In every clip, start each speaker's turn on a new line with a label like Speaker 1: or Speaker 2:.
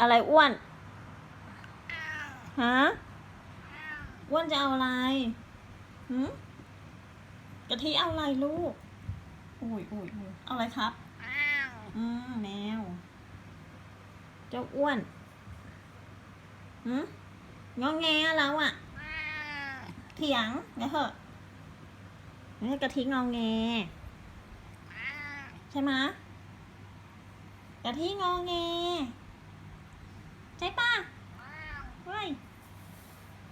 Speaker 1: อะไรอ้วนฮะอ้วนจะเอาอะไรหืมกะทิเอาอะไรลูกโอ้ยโอ้ยโอ้ยเอาอะไรครับอืมแมว เจ้าอ้วนหืมงอแงแล้วอะเถียงเดี๋ยวเถอะไม่ให้กะทิงอแงใช่ไหมะกะทิงอแง ใช่ปะเฮ้ย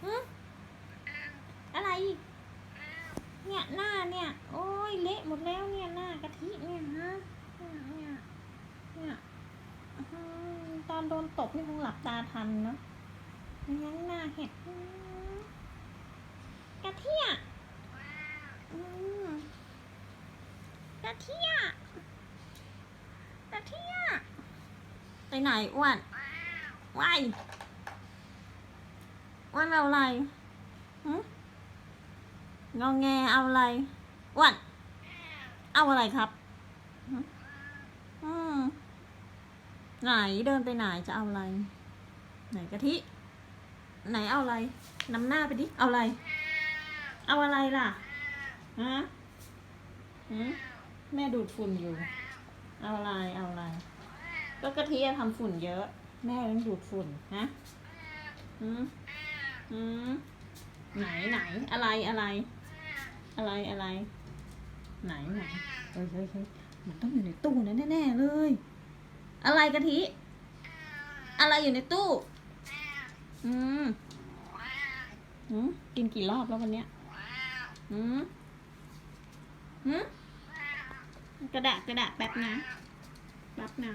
Speaker 1: หืมอะไรอีกเนี่ยหน้าเนี่ย โอ้ยเละ หมดแล้วเนี่ยหน้ากะทิเนี่ยฮะเนี่ยเนี่ยตอนโดนตบนี่คงหลับตาทันเนาะไม่งั้หน้าเห็ดกะทิอะกะทิอะกะทิอะไปไหนอ้วนว้ายอ้วนเอาอะไรหืมงอแงเอาอะไรอ้วน เอาอะไรครับอืมไหนเดินไปไหนจะเอาอะไร ไหนกะทิ ไหนเอาอะไรนำหน้าไปดิ เอาอะไร เอาอะไรล่ะฮะหืมแม่ดูดฝุ่นอยู่ เอาอะไร เอาอะไร ก็กะทิอะทำฝุ่นเยอะ แม่ต้องดูดฝุ่นฮะหืมหืมไหนไหนอะไรอะไร อะไรอะไร ไหนไหนเฮ้ยเฮ้ยเฮ้ยมันต้องอยู่ในตู้นะแน่ๆเลย อะไรกะทิ อะไรอยู่ในตู้ อืมอืมกินกี่รอบแล้ววันเนี้ยอืมอืมกระดาษกระดาษแป๊บนะแป๊บนะ